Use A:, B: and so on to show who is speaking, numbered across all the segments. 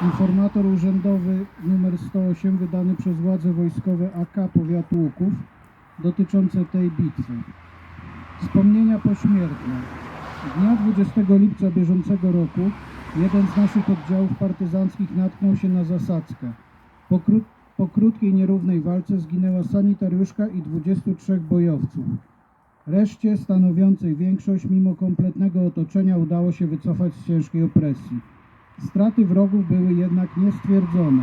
A: Informator urzędowy numer 108 wydany przez władze wojskowe AK powiatu Łuków dotyczące tej bitwy. Wspomnienia pośmiertne. Dnia 20 lipca bieżącego roku jeden z naszych oddziałów partyzanckich natknął się na zasadzkę. Po, kró- po krótkiej, nierównej walce zginęła sanitariuszka i 23 bojowców. Reszcie, stanowiącej większość, mimo kompletnego otoczenia udało się wycofać z ciężkiej opresji. Straty wrogów były jednak niestwierdzone.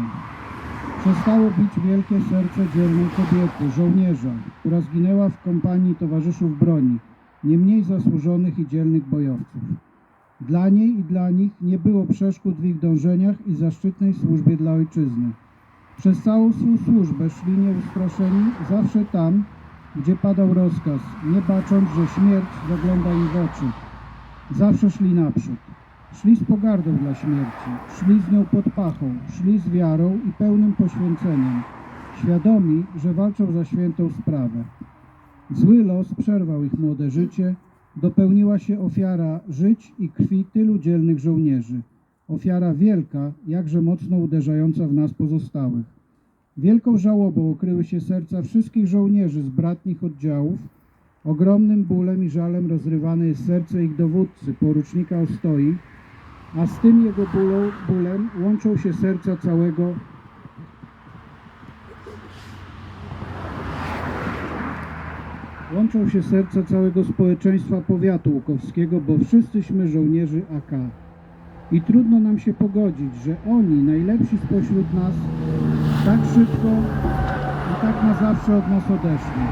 A: Przestało bić wielkie serce dzielnej kobiety, żołnierza, która zginęła w kompanii towarzyszów broni, nie mniej zasłużonych i dzielnych bojowców. Dla niej i dla nich nie było przeszkód w ich dążeniach i zaszczytnej służbie dla ojczyzny. Przez całą swą służbę szli nieustraszeni zawsze tam, gdzie padał rozkaz, nie bacząc, że śmierć zagląda im w oczy. Zawsze szli naprzód. Szli z pogardą dla śmierci, szli z nią pod pachą, szli z wiarą i pełnym poświęceniem, świadomi, że walczą za świętą sprawę. Zły los przerwał ich młode życie, dopełniła się ofiara żyć i krwi tylu dzielnych żołnierzy. Ofiara wielka, jakże mocno uderzająca w nas pozostałych. Wielką żałobą okryły się serca wszystkich żołnierzy z bratnich oddziałów. Ogromnym bólem i żalem rozrywane jest serce ich dowódcy, porucznika Ostoi, a z tym jego bólą, bólem łączą się serca całego łączą się serca całego społeczeństwa powiatu łukowskiego, bo wszyscyśmy żołnierzy AK. I trudno nam się pogodzić, że oni, najlepsi spośród nas, tak szybko i tak na zawsze od nas odeszli.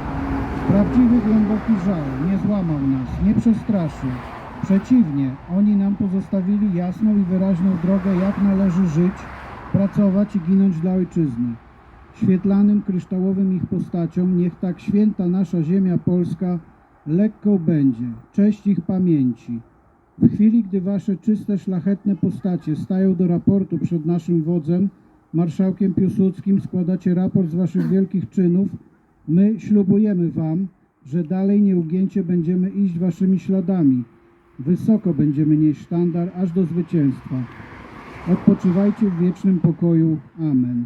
A: Prawdziwy głęboki żal nie złamał nas, nie przestraszył. Przeciwnie, oni nam pozostawili jasną i wyraźną drogę, jak należy żyć, pracować i ginąć dla ojczyzny. Świetlanym, kryształowym ich postaciom niech tak święta nasza ziemia polska lekką będzie, cześć ich pamięci. W chwili, gdy wasze czyste, szlachetne postacie stają do raportu przed naszym wodzem, marszałkiem Piłsudskim, składacie raport z waszych wielkich czynów, my ślubujemy wam, że dalej nieugięcie będziemy iść waszymi śladami. Wysoko będziemy nieść sztandar aż do zwycięstwa. Odpoczywajcie w wiecznym pokoju. Amen.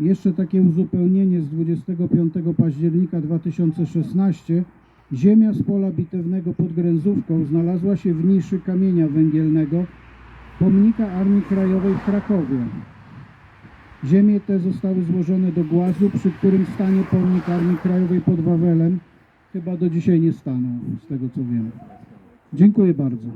A: Jeszcze takie uzupełnienie z 25 października 2016. Ziemia z pola bitewnego pod Gręzówką znalazła się w niszy kamienia węgielnego pomnika Armii Krajowej w Krakowie. Ziemie te zostały złożone do głazu, przy którym stanie pomnik Armii Krajowej pod Wawelem. Chyba do dzisiaj nie stanął, z tego co wiem. Dziękuję bardzo.